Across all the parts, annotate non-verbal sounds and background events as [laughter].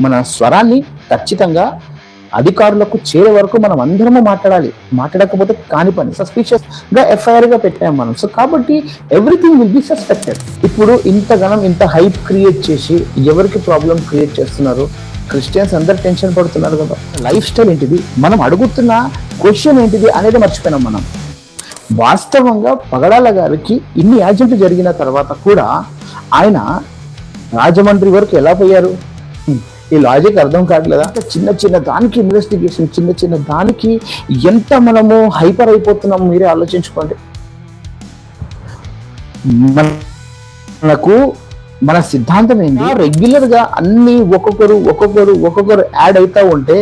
మన స్వరాన్ని ఖచ్చితంగా అధికారులకు చేరే వరకు మనం అందరము మాట్లాడాలి. మాట్లాడకపోతే కాని పని సస్పీషియస్గా ఎఫ్ఐఆర్గా పెట్టాం మనం. సో కాబట్టి ఎవ్రీథింగ్ విల్ బి సస్పెక్టెడ్ ఇప్పుడు ఇంతగానం ఇంత హైప్ క్రియేట్ చేసి ఎవరికి ప్రాబ్లం క్రియేట్ చేస్తున్నారు? క్రిస్టియన్స్ అందరు టెన్షన్ పడుతున్నారు కదా. లైఫ్ స్టైల్ ఏంటిది? మనం అడుగుతున్న క్వశ్చన్ ఏంటిది అనేది మర్చిపోయినాం మనం. వాస్తవంగా పగడాల గారికి ఇన్ని యాజెంట్లు జరిగిన తర్వాత కూడా ఆయన రాజమండ్రి వరకు ఎలా పోయారు? ఈ లాజిక్ అర్థం కావట్లేదా? అంటే చిన్న చిన్న దానికి ఇన్వెస్టిగేషన్ చిన్న చిన్న దానికి ఎంత మనము హైపర్ అయిపోతున్నాము మీరే ఆలోచించుకోండి. మనకు మన సిద్ధాంతం ఏంటి? రెగ్యులర్గా అన్ని ఒక్కొక్కరు ఒక్కొక్కరు ఒక్కొక్కరు యాడ్ అవుతా ఉంటే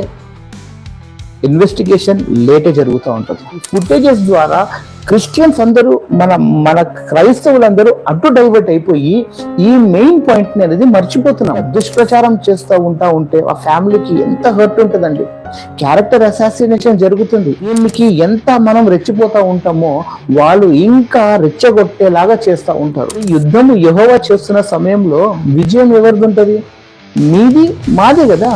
ఇన్వెస్టిగేషన్ లేటే జరుగుతూ ఉంటుంది. ఫుటేజెస్ ద్వారా క్రిస్టియన్స్ అందరూ మన మన క్రైస్తవులందరూ అటు డైవర్ట్ అయిపోయి ఈ మెయిన్ పాయింట్ అనేది మర్చిపోతున్నాం. దుష్ప్రచారం చేస్తూ ఉంటా ఉంటే ఆ ఫ్యామిలీకి ఎంత హర్ట్ ఉంటుందండి. క్యారెక్టర్ అసాసినేషన్ జరుగుతుంది. దీనికి ఎంత మనం రెచ్చిపోతా ఉంటామో వాళ్ళు ఇంకా రెచ్చగొట్టేలాగా చేస్తూ ఉంటారు. యుద్ధము యహోవా చేస్తున్న సమయంలో విజయం ఎవరిది ఉంటుంది మీది మాదే కదా.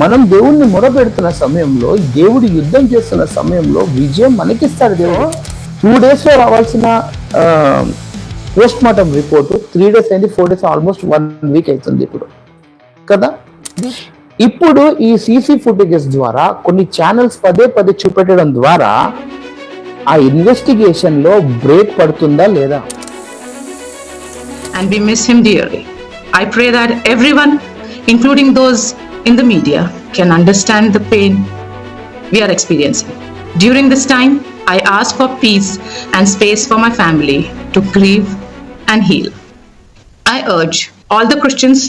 మనం దేవుణ్ణి మొరపెడుతున్న సమయంలో దేవుడు యుద్ధం చేస్తున్న సమయంలో విజయం మనకిస్తాడు దేవుడు. టూ డేస్లో రావాల్సిన post mortem report three days అయింది four days almost one week అవుతుంది ఇప్పుడు. కదా? ఇప్పుడు ఈ సీసీ ఫుటేజెస్ ద్వారా కొన్ని ఛానల్స్ పదే పదే చూపెట్టడం ద్వారా ఆ ఇన్వెస్టిగేషన్లో బ్రేక్ పడుతుందా లేదా? And we miss him dearly I pray that everyone those in the media can understand the pain we are experiencing during this time I ask for peace and space for my family to grieve and heal. I urge all the Christians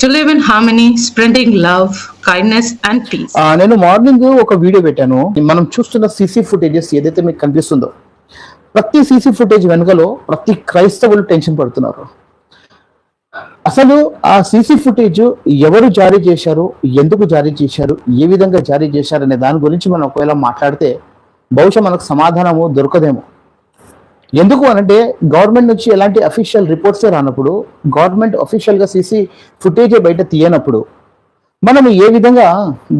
to live in harmony, spreading love, kindness, and peace. నేను morning ఒక video పెట్టాను. మనం చూస్తున్న CC footages ఏదైతే మీకు కనిపిస్తుందో ప్రతి CC footage వెనుకలో ప్రతి క్రైస్తవులు టెన్షన్ పడుతున్నారు. అసలు ఆ సీసీ ఫుటేజ్ ఎవరు జారీ చేశారు? ఎందుకు జారీ చేశారు? ఏ విధంగా జారీ చేశారు? అనే దాని గురించి మనం ఒకవేళ మాట్లాడితే బహుశా మనకు సమాధానము దొరకదేమో. ఎందుకు అనంటే గవర్నమెంట్ నుంచి ఎలాంటి అఫీషియల్ రిపోర్ట్సే రానప్పుడు గవర్నమెంట్ అఫీషియల్గా సీసీ ఫుటేజే బయట తీయనప్పుడు మనం ఏ విధంగా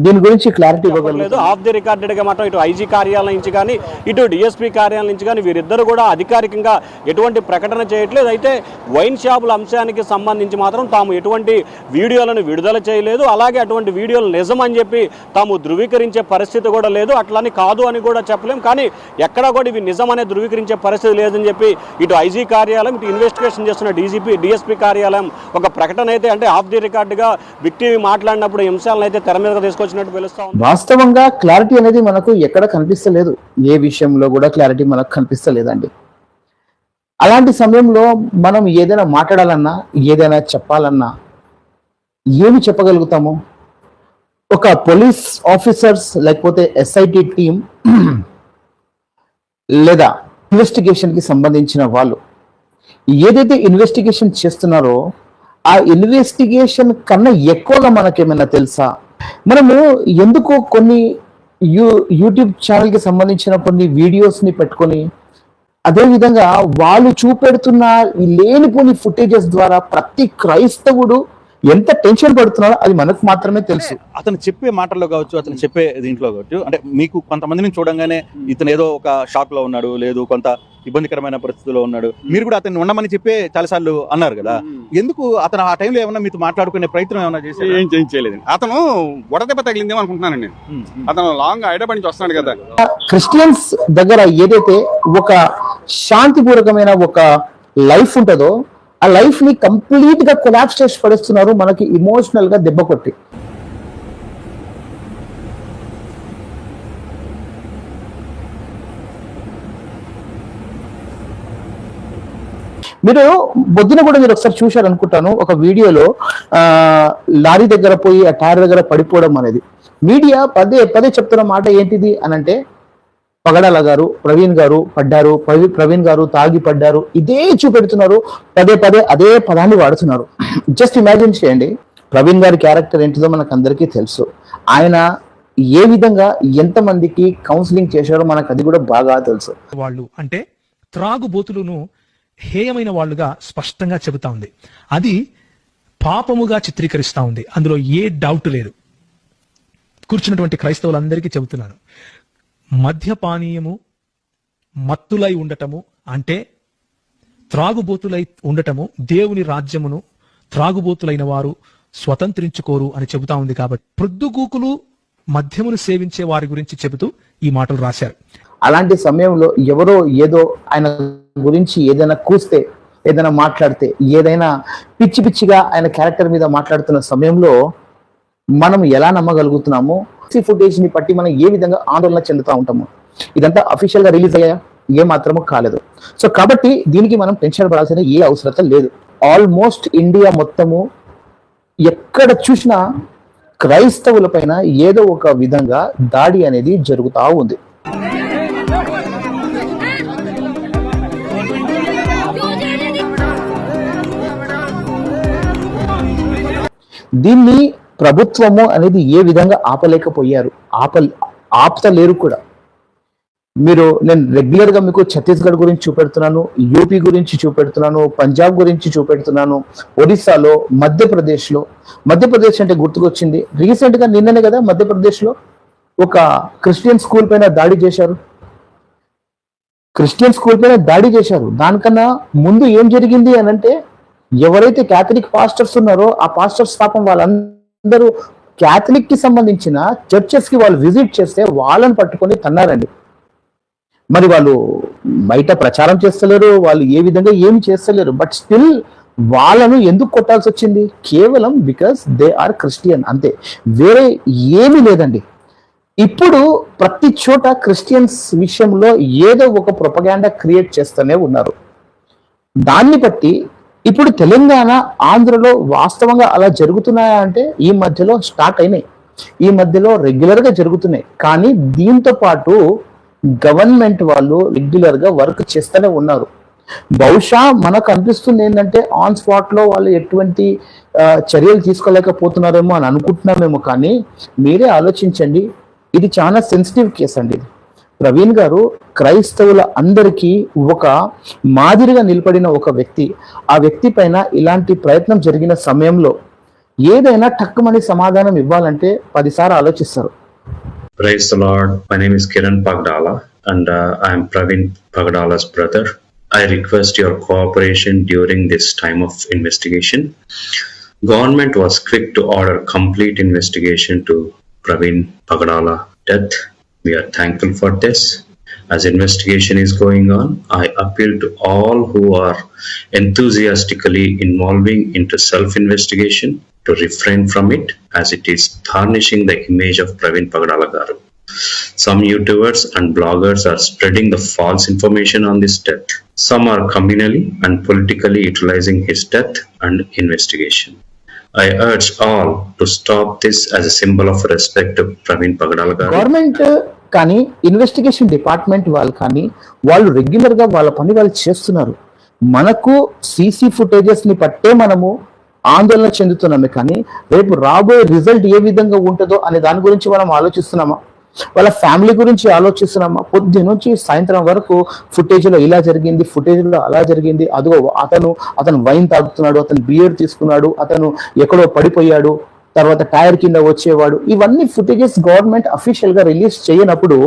దీని గురించి క్లారిటీ లేదు ఇవ్వగలుగుతాం? ఆఫ్ ది రికార్డెడ్గా మాత్రం ఇటు ఐజీ కార్యాలయం నుంచి కానీ ఇటు డిఎస్పీ కార్యాలయం నుంచి కానీ వీరిద్దరు కూడా అధికారికంగా ఎటువంటి ప్రకటన చేయట్లేదు. అయితే వైన్ షాపుల అంశానికి సంబంధించి మాత్రం తాము ఎటువంటి వీడియోలను విడుదల చేయలేదు. అలాగే అటువంటి వీడియోలు నిజం అని చెప్పి తాము ధృవీకరించే పరిస్థితి కూడా లేదు. అట్లని కాదు అని కూడా చెప్పలేం. కానీ ఎక్కడా కూడా ఇవి నిజం అనే ధృవీకరించే పరిస్థితి లేదని చెప్పి ఇటు ఐజీ కార్యాలయం ఇటు ఇన్వెస్టిగేషన్ చేస్తున్న డీజీపీ డిఎస్పీ కార్యాలయం ఒక ప్రకటన అయితే అంటే ఆఫ్ ది రికార్డుగా వ్యక్తి మాట్లాడినప్పుడు ఇప్పుడు అంశాలను అయితే తెర మీదకి తీసుకొచ్చినట్టు పిలుస్తాం వాస్తవంగా క్లారిటీ అనేది మనకు ఎక్కడ కనిపిస్తలేదు. ఏ విషయంలో కూడా క్లారిటీ మనకు కనిపిస్తలేదండి. అలాంటి సమయంలో మనం ఏదైనా మాట్లాడాలన్నా ఏదైనా చెప్పాలన్నా ఏమి చెప్పగలుగుతాము? ఒక పోలీస్ ఆఫీసర్స్ లేకపోతే ఎస్ఐటి టీం [clears throat] లేదా ఇన్వెస్టిగేషన్కి సంబంధించిన వాళ్ళు ఏదైతే ఇన్వెస్టిగేషన్ చేస్తున్నారో ఆ ఇన్వెస్టిగేషన్ కన్నా ఎక్కువగా మనకేమైనా తెలుసా? మనము ఎందుకు కొన్ని యూ యూట్యూబ్ ఛానల్కి సంబంధించిన కొన్ని వీడియోస్ని పెట్టుకొని అదే విధంగా వాళ్ళు చూపెడుతున్న లేనిపోని ఫుటేజెస్ ద్వారా ప్రతి క్రైస్తవుడు ఎంత టెన్షన్ పడుతున్నారో అది మనకు మాత్రమే తెలుసు. అతను చెప్పే మాటల్లో కావచ్చు అతను చెప్పే దీంట్లో కావచ్చు అంటే మీకు కొంతమందిని చూడంగానే ఇతను ఏదో ఒక షాక్లో ఉన్నాడు లేదు కొంత ఇబ్బందికరమైన పరిస్థితిలో ఉన్నాడు. మీరు కూడా అతన్ని ఉండమని చెప్పే చాలాసార్లు అన్నారు కదా. ఎందుకు అతను ఆ టైంలో ఏమన్నా మీతో మాట్లాడుకునే ప్రయత్నం ఏమన్నా చేశారు ఏం చేయలేదండి అతను వడదెబ్బ తగిలిందేమో అనుకుంటున్నానండి అతను లాంగ్ హైదరాబాద్ నుంచి వస్తున్నాడు కదా. క్రిస్టియన్స్ దగ్గర ఏదైతే ఒక శాంతిపూర్వకమైన ఒక లైఫ్ ఉంటుందో ఆ లైఫ్ని కంప్లీట్గా కొలాప్స్ చేసి పడేస్తున్నారు మనకి ఇమోషనల్గా దెబ్బ కొట్టి. మీరు బొద్దున కూడా మీరు ఒకసారి చూశారు అనుకుంటాను ఒక వీడియోలో ఆ లారీ దగ్గర పోయి ఆ టైర్ దగ్గర పడిపోవడం అనేది. మీడియా పదే పదే చెప్తున్న మాట ఏంటిది అని అంటే పగడాల గారు ప్రవీణ్ గారు పడ్డారు ప్రవీ- ప్రవీణ్ గారు తాగి పడ్డారు ఇదే చూపెడుతున్నారు పదే పదే అదే పదాన్ని వాడుతున్నారు. జస్ట్ ఇమాజిన్ చేయండి ప్రవీణ్ గారి క్యారెక్టర్ ఏంటిదో మనకు అందరికీ తెలుసు. ఆయన ఏ విధంగా ఎంతమందికి కౌన్సిలింగ్ చేశారో మనకు అది కూడా బాగా తెలుసు. వాళ్ళు అంటే త్రాగుబోతులను హేయమైన వాళ్ళుగా స్పష్టంగా చెబుతా ఉంది. అది పాపముగా చిత్రీకరిస్తూ ఉంది. అందులో ఏ డౌట్ లేదు. కూర్చున్నటువంటి క్రైస్తవులందరికీ చెబుతున్నాను. మద్యపానీయము మత్తులై ఉండటము అంటే త్రాగుబోతులై ఉండటము దేవుని రాజ్యమును త్రాగుబోతులైన వారు స్వతంత్రించుకోరు అని చెబుతా ఉంది కాబట్టి ప్రొద్దుగూకులు మద్యమును సేవించే వారి గురించి చెబుతూ ఈ మాటలు రాశారు. అలాంటి సమయంలో ఎవరో ఏదో ఆయన గురించి ఏదైనా కూస్తే ఏదైనా మాట్లాడితే ఏదైనా పిచ్చి పిచ్చిగా ఆయన క్యారెక్టర్ మీద మాట్లాడుతున్న సమయంలో మనం ఎలా నమ్మగలుగుతున్నామో? ఫుటేజ్ని బట్టి మనం ఏ విధంగా ఆందోళన చెందుతూ ఉంటాము? ఇదంతా అఫీషియల్గా రిలీజ్ అయ్యా ఏ మాత్రము కాలేదు. సో కాబట్టి దీనికి మనం టెన్షన్ పడాల్సిన ఏ అవసరత లేదు. ఆల్మోస్ట్ ఇండియా మొత్తము ఎక్కడ చూసినా క్రైస్తవుల పైన ఏదో ఒక విధంగా దాడి అనేది జరుగుతూ ఉంది. దీన్ని ప్రభుత్వము అనేది ఏ విధంగా ఆపలేకపోయారు? ఆప ఆపుతలేరు కూడా. మీరు నేను రెగ్యులర్గా మీకు ఛత్తీస్గఢ్ గురించి చూపెడుతున్నాను యూపీ గురించి చూపెడుతున్నాను పంజాబ్ గురించి చూపెడుతున్నాను ఒడిస్సాలో మధ్యప్రదేశ్లో. మధ్యప్రదేశ్ అంటే గుర్తుకొచ్చింది. రీసెంట్గా నిన్ననే కదా మధ్యప్రదేశ్లో ఒక క్రిస్టియన్ స్కూల్ పైన దాడి చేశారు. క్రిస్టియన్ స్కూల్ పైన దాడి చేశారు. దానికన్నా ముందు ఏం జరిగింది అని అంటే ఎవరైతే క్యాథలిక్ పాస్టర్స్ ఉన్నారో ఆ పాస్టర్స్ పాపం వాళ్ళందరూ క్యాథలిక్కి సంబంధించిన చర్చెస్కి వాళ్ళు విజిట్ చేస్తే వాళ్ళని పట్టుకొని తన్నారండి. మరి వాళ్ళు బయట ప్రచారం చేస్తలేరు వాళ్ళు ఏ విధంగా ఏమి చేస్తలేరు బట్ స్టిల్ వాళ్ళను ఎందుకు కొట్టాల్సి వచ్చింది? కేవలం బికాస్ దే ఆర్ క్రిస్టియన్ అంతే. వేరే ఏమీ లేదండి. ఇప్పుడు ప్రతి చోట క్రిస్టియన్స్ విషయంలో ఏదో ఒక ప్రొపగాండా క్రియేట్ చేస్తూనే ఉన్నారు. దాన్ని బట్టి ఇప్పుడు తెలంగాణ ఆంధ్రలో వాస్తవంగా అలా జరుగుతున్నాయా అంటే ఈ మధ్యలో స్టార్ట్ అయినాయి. ఈ మధ్యలో రెగ్యులర్గా జరుగుతున్నాయి. కానీ దీంతో పాటు గవర్నమెంట్ వాళ్ళు రెగ్యులర్గా వర్క్ చేస్తూనే ఉన్నారు. బహుశా మనకు అనిపిస్తుంది ఏంటంటే ఆన్ స్పాట్లో వాళ్ళు ఎటువంటి చర్యలు తీసుకోలేకపోతున్నారేమో అని అనుకుంటున్నామేమో కానీ మీరే ఆలోచించండి. ఇది చాలా సెన్సిటివ్ కేసు అండి ఇది. ప్రవీణ్ గారు క్రైస్తవుల అందరికీ ఒక మాదిరిగా నిలబడిన ఒక వ్యక్తి ఆ వ్యక్తి పైన ఇలాంటి ప్రయత్నం జరిగిన సమయంలో ఏదైనా టక్కుమని సమాధానం ఇవ్వాలంటే పదిసార్లు ఆలోచిస్తారు praise Lord my Kiran Pagadala and I'm Praveen Pagadala's brother I request your cooperation during this time of investigation government was quick to order complete investigation to Praveen Pagadala death We are thankful for this. As investigation is going on, I appeal to all who are enthusiastically involving into self-investigation to refrain from it as it is tarnishing the image of Praveen Pagdala garu. Some YouTubers and bloggers are spreading the false information on this death. Some are communally and politically utilizing his death and investigation. I urge all to stop this as symbol of of Praveen to government కానీ investigation department వాళ్ళు కానీ వాళ్ళు రెగ్యులర్గా వాళ్ళ పని వాళ్ళు చేస్తున్నారు. మనకు సీసీ ఫుటేజెస్ని పట్టే మనము ఆందోళన చెందుతున్నామే కానీ రేపు రాబోయే రిజల్ట్ ఏ విధంగా ఉంటుందో అనే దాని గురించి మనం ఆలోచిస్తున్నామా? వాళ్ళ ఫ్యామిలీ గురించి ఆలోచిస్తున్నామా? పొద్దు నుంచి సాయంత్రం వరకు ఫుటేజ్లో ఇలా జరిగింది ఫుటేజ్లో అలా జరిగింది. అదిగో అతను అతను వైన్ తాగుతున్నాడు అతను బియర్ తీసుకున్నాడు అతను ఎక్కడో పడిపోయాడు తర్వాత టైర్ కింద వచ్చేవాడు. ఇవన్నీ ఫుటేజెస్ గవర్నమెంట్ అఫీషియల్గా రిలీజ్ చేయనప్పుడు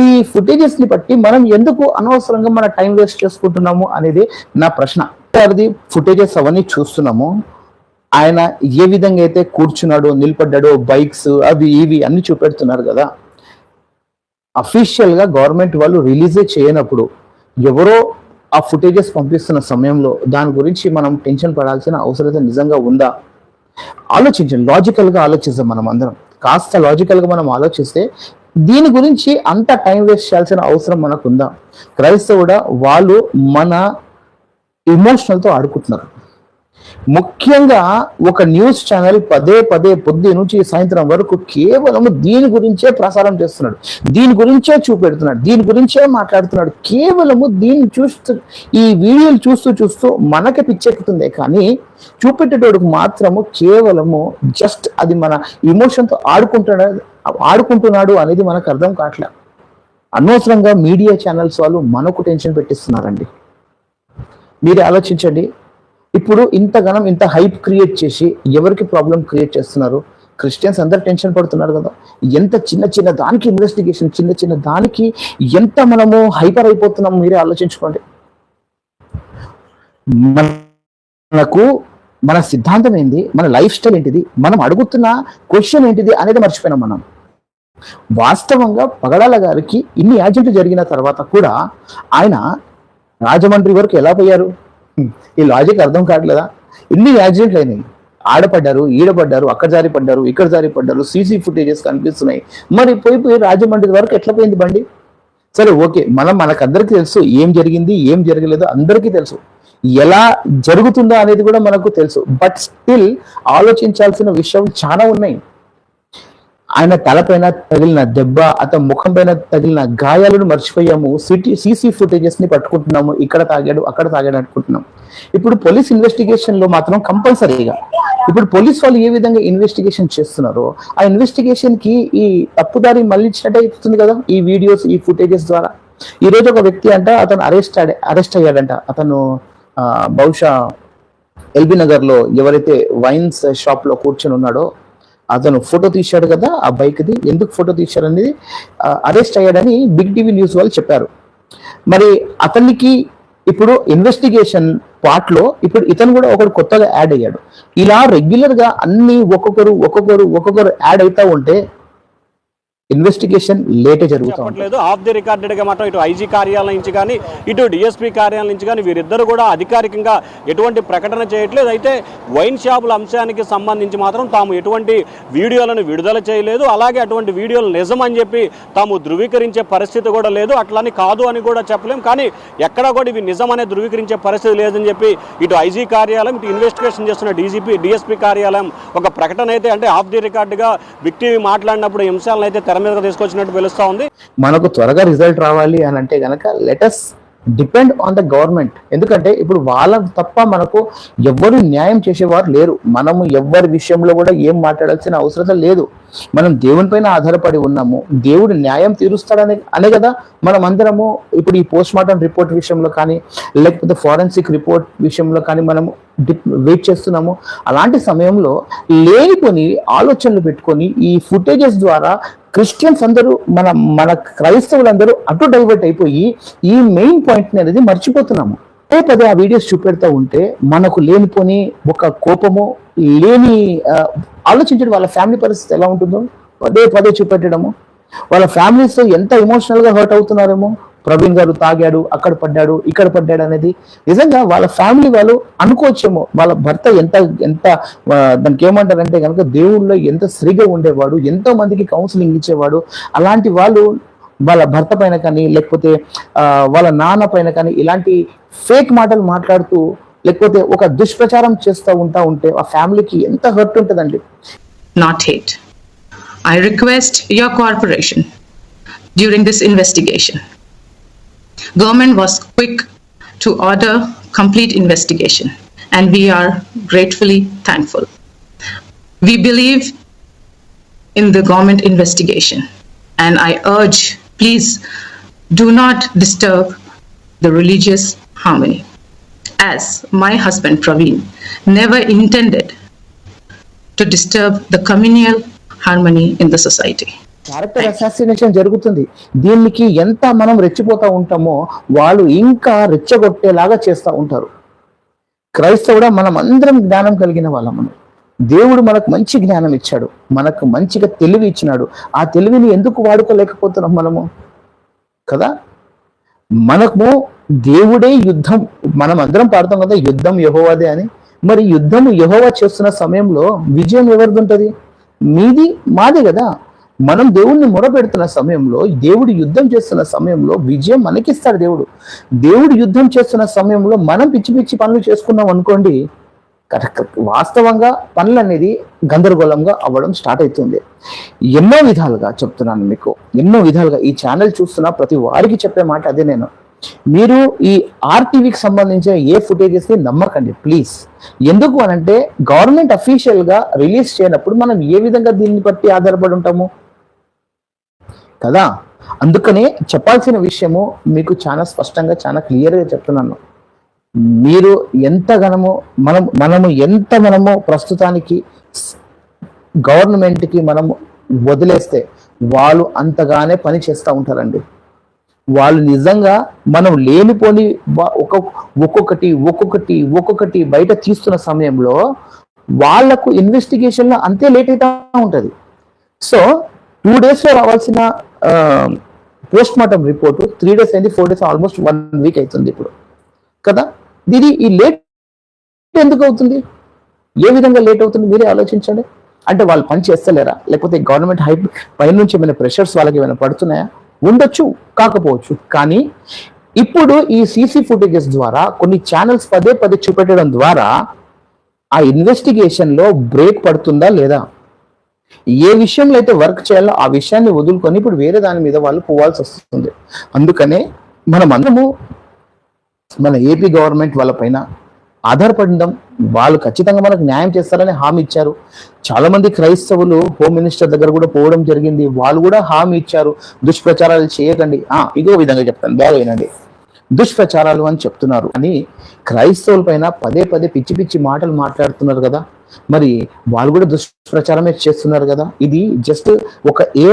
ఈ ఫుటేజెస్ని బట్టి మనం ఎందుకు అనవసరంగా మన టైం వేస్ట్ చేసుకుంటున్నాము అనేది నా ప్రశ్న. ఫుటేజెస్ అవన్నీ చూస్తున్నాము. ఆయన ఏ విధంగా అయితే కూర్చున్నాడో నిలబడ్డాడో బైక్స్ అవి ఇవి అన్ని చూపెడుతున్నారు కదా. అఫీషియల్గా గవర్నమెంట్ వాళ్ళు రిలీజే చేయనప్పుడు ఎవరో ఆ ఫుటేజెస్ పంపిస్తున్న సమయంలో దాని గురించి మనం టెన్షన్ పడాల్సిన అవసరత నిజంగా ఉందా? ఆలోచించండి. లాజికల్గా ఆలోచిస్తాం మనం అందరం. కాస్త లాజికల్గా మనం ఆలోచిస్తే దీని గురించి అంత టైం వేస్ట్ చేయాల్సిన అవసరం మనకు ఉందా క్రైస్తవుడా వాళ్ళు మన ఎమోషనల్తో ఆడుకుంటున్నారు? ముఖ్యంగా ఒక న్యూస్ ఛానల్ పదే పదే పొద్దు నుంచి సాయంత్రం వరకు కేవలం దీని గురించే ప్రసారం చేస్తున్నాడు. దీని గురించే చూపెడుతున్నాడు. దీని గురించే మాట్లాడుతున్నాడు. కేవలము దీన్ని చూస్తూ ఈ వీడియోలు చూస్తూ చూస్తూ మనకి పిచ్చెక్కుతుంది. కానీ చూపెట్టేటోడికి మాత్రము కేవలము జస్ట్ అది మన ఇమోషన్తో ఆడుకుంటున్నాడు ఆడుకుంటున్నాడు అనేది మనకు అర్థం కావట్లేదు అనవసరంగా మీడియా ఛానల్స్ వాళ్ళు మనకు టెన్షన్ పెట్టిస్తున్నారండి. మీరు ఆలోచించండి. ఇప్పుడు ఇంతగానం ఇంత హైప్ క్రియేట్ చేసి ఎవరికి ప్రాబ్లం క్రియేట్ చేస్తున్నారు? క్రిస్టియన్స్ అందరు టెన్షన్ పడుతున్నారు కదా. ఎంత చిన్న చిన్న దానికి ఇన్వెస్టిగేషన్ చిన్న చిన్న దానికి ఎంత మనము హైపర్ అయిపోతున్నాం మీరే ఆలోచించుకోండి. మనకు మన సిద్ధాంతం ఏంటి మన లైఫ్ స్టైల్ ఏంటిది? మనం అడుగుతున్న క్వశ్చన్ ఏంటిది అనేది మర్చిపోయినాం మనం. వాస్తవంగా పగడాల గారికి ఇన్ని యాక్సిడెంట్ జరిగిన తర్వాత కూడా ఆయన రాజమండ్రి వరకు ఎలా పోయారు? ఈ లాజిక్ అర్థం కావట్లేదా? ఇన్ని యాక్సిడెంట్లు అయినాయి? ఆడపడ్డారు ఈడపడ్డారు అక్కడ జారి పడ్డారు ఇక్కడ జారి పడ్డారు సీసీ ఫుటేజెస్ కనిపిస్తున్నాయి. మరి పోయి పోయి రాజమండ్రి వరకు ఎట్లా పోయింది బండి? సరే ఓకే. మనం మనకందరికీ తెలుసు ఏం జరిగింది ఏం జరగలేదో అందరికీ తెలుసు. ఎలా జరుగుతుందో అనేది కూడా మనకు తెలుసు. బట్ స్టిల్ ఆలోచించాల్సిన విషయం చాలా ఉన్నాయి. ఆయన తలపైన తగిలిన దెబ్బ అతని ముఖం పైన తగిలిన గాయాలను మర్చిపోయాము. సిటీ సీసీ ఫుటేజెస్ని పట్టుకుంటున్నాము. ఇక్కడ తాగాడు అక్కడ తాగాడు అనుకుంటున్నాం. ఇప్పుడు పోలీస్ ఇన్వెస్టిగేషన్లో మాత్రం కంపల్సరీగా ఇప్పుడు పోలీస్ వాళ్ళు ఏ విధంగా ఇన్వెస్టిగేషన్ చేస్తున్నారో ఆ ఇన్వెస్టిగేషన్కి ఈ తప్పుదారి మళ్ళించినట్టే అవుతుంది కదా ఈ వీడియోస్ ఈ ఫుటేజెస్ ద్వారా. ఈ రోజు ఒక వ్యక్తి అంట అతను అరెస్ట్ అరెస్ట్ అయ్యాడంట. అతను బహుశా ఎల్బీ నగర్లో ఎవరైతే వైన్స్ షాప్లో కూర్చొని ఉన్నాడో అతను ఫోటో తీశాడు కదా ఆ బైక్ది. ఎందుకు ఫోటో తీశాడు అనేది అరెస్ట్ అయ్యాడని బిగ్ టీవీ న్యూస్ వాళ్ళు చెప్పారు. మరి అతనికి ఇప్పుడు ఇన్వెస్టిగేషన్ పార్ట్లో ఇప్పుడు ఇతను కూడా ఒకడు కొత్తగా యాడ్ అయ్యాడు. ఇలా రెగ్యులర్గా అన్ని ఒక్కొక్కరు ఒక్కొక్కరు ఒక్కొక్కరు యాడ్ అవుతా ఉంటే ఇన్వెస్టిగేషన్ లేటే జరుగుతూ ఉంటుంది. చెప్పట్లేదు ఆఫ్ ది రికార్డెడ్గా మాత్రం ఇటు ఐజీ కార్యాలయం నుంచి కానీ ఇటు డిఎస్పీ కార్యాలయం నుంచి కానీ వీరిద్దరు కూడా అధికారికంగా ఎటువంటి ప్రకటన చేయట్లేదు. అయితే వైన్ షాపుల అంశానికి సంబంధించి మాత్రం తాము ఎటువంటి వీడియోలను విడుదల చేయలేదు. అలాగే అటువంటి వీడియోలు నిజం అని చెప్పి తాము ధృవీకరించే పరిస్థితి కూడా లేదు. అట్లని కాదు అని కూడా చెప్పలేం. కానీ ఎక్కడా కూడా ఇవి నిజం అనే ధృవీకరించే పరిస్థితి లేదని చెప్పి ఇటు ఐజీ కార్యాలయం ఇటు ఇన్వెస్టిగేషన్ చేస్తున్న డీజీపీ డిఎస్పీ కార్యాలయం ఒక ప్రకటన అయితే అంటే ఆఫ్ ది రికార్డుగా బిగ్ టీవీ మాట్లాడినప్పుడు అంశాలను అయితే తెర మీదకి తీసుకొచ్చినట్టు పిలుస్తా ఉంది. మనకు త్వరగా రిజల్ట్ రావాలి అని అంటే గనక let's depend on the government ఎందుకంటే ఇప్పుడు వాళ్ళ తప్ప మనకు ఎవ్వరు న్యాయం చేసేవారు లేరు. మనము ఎవ్వరి విషయంలో కూడా ఏం మాట్లాడాల్సిన అవసరం లేదు. మనం దేవుని పైన ఆధారపడి ఉన్నాము. దేవుడు న్యాయం తీరుస్తాడని అనే కదా మనం అందరము ఇప్పుడు ఈ పోస్ట్ మార్టం రిపోర్ట్ విషయంలో కానీ లేకపోతే ఫారెన్సిక్ రిపోర్ట్ విషయంలో కానీ మనము వెయిట్ చేస్తున్నాము. అలాంటి సమయంలో లేనిపోని ఆలోచనలు పెట్టుకొని ఈ ఫుటేజెస్ ద్వారా క్రిస్టియన్స్ అందరూ మన మన క్రైస్తవులందరూ అటు డైవర్ట్ అయిపోయి ఈ మెయిన్ పాయింట్ అనేది మర్చిపోతున్నాము. పదే పదే ఆ వీడియోస్ చూపెడతా ఉంటే మనకు లేనిపోని ఒక కోపము లేని ఆలోచించడం వాళ్ళ ఫ్యామిలీ పరిస్థితి ఎలా ఉంటుందో పదే పదే చూపెట్టడము. వాళ్ళ ఫ్యామిలీస్ ఎంత ఎమోషనల్గా హర్ట్ అవుతున్నారేమో ప్రవీణ్ గారు తాగాడు అక్కడ పడ్డాడు ఇక్కడ పడ్డాడు అనేది నిజంగా వాళ్ళ ఫ్యామిలీ వాళ్ళు అనుకోవచ్చేమో. వాళ్ళ భర్త ఎంత ఎంత దానికి ఏమంటారంటే కనుక దేవుళ్ళలో ఎంత సరిగా ఉండేవాడు ఎంతో మందికి కౌన్సిలింగ్ ఇచ్చేవాడు అలాంటి వాళ్ళు వాళ్ళ భర్త పైన కానీ లేకపోతే వాళ్ళ నాన్న పైన కానీ ఇలాంటి ఫేక్ మాటలు మాట్లాడుతూ లేకపోతే ఒక దుష్ప్రచారం చేస్తూ ఉంటా ఉంటే ఆ ఫ్యామిలీకి ఎంత హర్ట్ ఉంటుందండి. Not hate I request your corporation during this investigation Government was quick to order complete investigation and we are gratefully thankful. We believe in the government investigation and I urge, please do not disturb the religious harmony. As my husband Praveen never intended to disturb the communal harmony in the society. Character assassination జరుగుతుంది. దీనికి ఎంత మనం రెచ్చిపోతా ఉంటామో వాళ్ళు ఇంకా రెచ్చగొట్టేలాగా చేస్తూ ఉంటారు. క్రైస్తవుడా మనం అందరం జ్ఞానం కలిగిన వాళ్ళం మనం. దేవుడు మనకు మంచి జ్ఞానం ఇచ్చాడు. మనకు మంచిగా తెలివి ఇచ్చినాడు. ఆ తెలివిని ఎందుకు వాడుకోలేకపోతున్నాం మనము? కదా? మనకు దేవుడే యుద్ధం. మనం అందరం పాడతాం కదా యుద్ధం యహోవాదే అని. మరి యుద్ధం యహోవా చేస్తున్న సమయంలో విజయం ఎవరిది ఉంటుంది? మీది మాదే కదా. మనం దేవుణ్ణి మొరపెడుతున్న సమయంలో దేవుడు యుద్ధం చేస్తున్న సమయంలో విజయం మనకిస్తాడు దేవుడు. దేవుడు యుద్ధం చేస్తున్న సమయంలో మనం పిచ్చి పిచ్చి పనులు చేసుకున్నాం అనుకోండి కరెక్ట్ వాస్తవంగా పనులు అనేది గందరగోళంగా అవ్వడం స్టార్ట్ అవుతుంది ఎన్నో విధాలుగా చెప్తున్నాను మీకు. ఎన్నో విధాలుగా ఈ ఛానల్ చూస్తున్న ప్రతి వారికి చెప్పే మాట అదే నేను. మీరు ఈ ఆర్టీవీకి సంబంధించిన ఏ ఫుటేజెస్ని నమ్మకండి ప్లీజ్. ఎందుకు అనంటే గవర్నమెంట్ అఫీషియల్గా రిలీజ్ చేయనప్పుడు మనం ఏ విధంగా దీన్ని బట్టి ఆధారపడి ఉంటాము? కదా? అందుకనే చెప్పాల్సిన విషయము మీకు చాలా స్పష్టంగా చాలా క్లియర్గా చెప్తున్నాను. మీరు ఎంత గనము మనం మనము ఎంత మనము ప్రస్తుతానికి గవర్నమెంట్కి మనము వదిలేస్తే వాళ్ళు అంతగానే పని చేస్తూ ఉంటారండి. వాళ్ళు నిజంగా మనం లేనిపోని ఒక ఒక్కొక్కటి ఒక్కొక్కటి ఒక్కొక్కటి బయట తీస్తున్న సమయంలో వాళ్ళకు ఇన్వెస్టిగేషన్లో అంతే లేట్ అవుతా ఉంటుంది. సో టూ డేస్లో రావాల్సిన post mortem report three days అయింది four days almost one week అవుతుంది ఇప్పుడు. కదా? దీని ఈ లేట్ ఎందుకు అవుతుంది? ఏ విధంగా లేట్ అవుతుంది? మీరే ఆలోచించండి. అంటే వాళ్ళు పని చేస్తలేరా? లేకపోతే గవర్నమెంట్ హై పైనుంచి ఏమైనా ప్రెషర్స్ వాళ్ళకి ఏమైనా పడుతున్నాయా? ఉండొచ్చు కాకపోవచ్చు. కానీ ఇప్పుడు ఈ సీసీ ఫుటేజెస్ ద్వారా కొన్ని ఛానల్స్ పదే పదే చూపెట్టడం ద్వారా ఆ ఇన్వెస్టిగేషన్లో బ్రేక్ పడుతుందా లేదా? ఏ విషయంలో అయితే వర్క్ చేయాలో ఆ విషయాన్ని వదులుకొని ఇప్పుడు వేరే దాని మీద వాళ్ళు పోవాల్సి వస్తుంది. అందుకనే మనం అందరము మన ఏపీ గవర్నమెంట్ వాళ్ళ పైన ఆధారపడడం వాళ్ళు ఖచ్చితంగా మనకు న్యాయం చేస్తారని హామీ ఇచ్చారు. చాలా మంది క్రైస్తవులు హోమ్ మినిస్టర్ దగ్గర కూడా పోవడం జరిగింది. వాళ్ళు కూడా హామీ ఇచ్చారు. దుష్ప్రచారాలు చేయకండి. ఆ ఇదో విధంగా చెప్తాను. బాగా వినండి. దుష్ప్రచారాలు అని చెప్తున్నారు. అని క్రైస్తవుల పైన పదే పదే పిచ్చి పిచ్చి మాటలు మాట్లాడుతున్నారు కదా. మరి వాళ్ళు కూడా దుష్ప్రచారమే చేస్తున్నారు కదా. ఇది జస్ట్ ఒక ఏ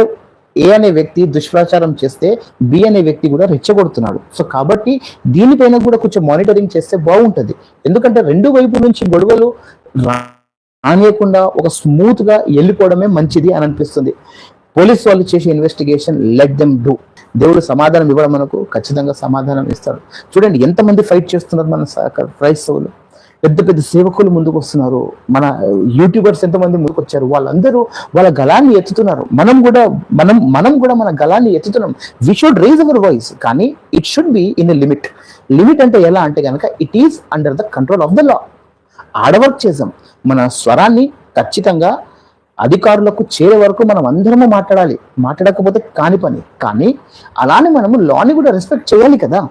ఏ అనే వ్యక్తి దుష్ప్రచారం చేస్తే బి అనే వ్యక్తి కూడా రెచ్చగొడుతున్నాడు. సో కాబట్టి దీనిపైన కూడా కొంచెం మానిటరింగ్ చేస్తే బాగుంటుంది. ఎందుకంటే రెండు వైపు నుంచి గొడవలు రానియకుండా ఒక స్మూత్గా వెళ్ళిపోవడమే మంచిది అని అనిపిస్తుంది. పోలీస్ వాళ్ళు చేసే ఇన్వెస్టిగేషన్ లెట్ దెమ్ డూ దేవుడు సమాధానం ఇవ్వడం మనకు ఖచ్చితంగా సమాధానం ఇస్తాడు. చూడండి ఎంతమంది ఫైట్ చేస్తున్నారు మన క్రైస్తవులు. పెద్ద పెద్ద సేవకులు ముందుకు వస్తున్నారు. మన యూట్యూబర్స్ ఎంతమంది ముందుకు వచ్చారు? వాళ్ళందరూ వాళ్ళ గలాన్ని ఎత్తుతున్నారు. మనం కూడా మనం మనం కూడా మన గలాన్ని ఎత్తుతున్నాం. We should raise our voice కానీ it should be in a limit limit అంటే ఎలా అంటే కనుక it is under the control of the law ఆడవర్క్ చేసాం. మన స్వరాన్ని ఖచ్చితంగా అధికారులకు చేరే వరకు మనం అందరము మాట్లాడాలి. మాట్లాడకపోతే కాని పని. కానీ అలానే మనము లాని కూడా రెస్పెక్ట్ చేయాలి కదా.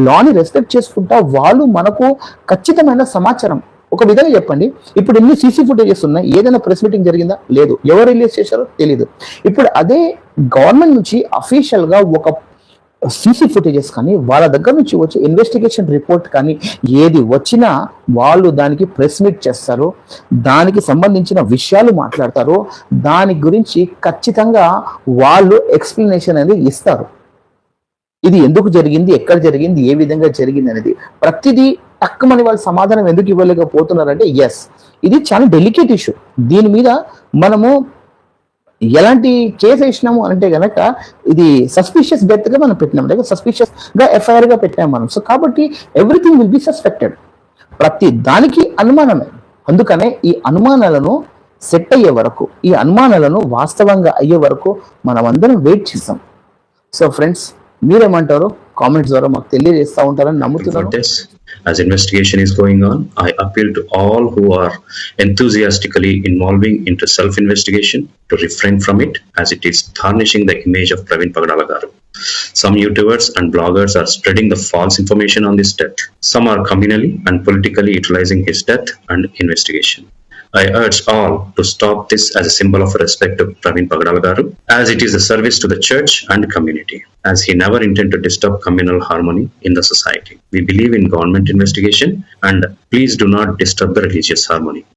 లాని రెస్పెక్ట్ చేసుకుంటా వాళ్ళు మనకు ఖచ్చితమైన సమాచారం. ఒక విధంగా చెప్పండి. ఇప్పుడు ఎన్ని సీసీ ఫుటేజెస్ ఉన్నాయి? ఏదైనా ప్రెస్ మీటింగ్ జరిగిందా? లేదు. ఎవరు రిలీజ్ చేశారో తెలియదు ఇప్పుడు అదే గవర్నమెంట్ నుంచి అఫీషియల్గా ఒక సీసీ ఫుటేజెస్ కానీ వాళ్ళ దగ్గర నుంచి వచ్చే ఇన్వెస్టిగేషన్ రిపోర్ట్ కానీ ఏది వచ్చినా వాళ్ళు దానికి ప్రెస్ మీట్ చేస్తారు. దానికి సంబంధించిన విషయాలు మాట్లాడతారు. దాని గురించి ఖచ్చితంగా వాళ్ళు ఎక్స్ప్లెనేషన్ అనేది ఇస్తారు. ఇది ఎందుకు జరిగింది? ఎక్కడ జరిగింది? ఏ విధంగా జరిగింది అనేది. ప్రతిదీ టక్కుమని వాళ్ళు సమాధానం ఎందుకు ఇవ్వలేకపోతున్నారంటే ఎస్ ఇది చాలా డెలికేట్ ఇష్యూ దీని మీద మనము ఎలాంటి కేసు వేసినాము అంటే గనక ఇది సస్పిషియస్ డెత్గా మనం పెట్టినాం లేక సస్పిషియస్గా ఎఫ్ఐఆర్గా పెట్టినాం మనం. సో కాబట్టి ఎవ్రీథింగ్ విల్ బి సస్పెక్టెడ్ ప్రతి దానికి అనుమానమే. అందుకనే ఈ అనుమానాలను సెట్ అయ్యే వరకు ఈ అనుమానాలను వాస్తవంగా అయ్యే వరకు మనం అందరం వెయిట్ చేస్తాం. సో ఫ్రెండ్స్ మీరేమంటారు కామెంట్స్ ద్వారా మాకు తెలియజేస్తా ఉంటారని for నమ్ముతున్నాను. As investigation is going on, I appeal to all who are enthusiastically involving into self-investigation to refrain from it as it is tarnishing the image of Praveen Pagadala garu. Some YouTubers and bloggers are spreading the false information on this death. Some are communally and politically utilizing his death and investigation. I urge all to stop this as a symbol of respect to Praveen Pagadala garu, as it is a service to the church and community, as he never intended to disturb communal harmony in the society. We believe in government investigation and please do not disturb the religious harmony.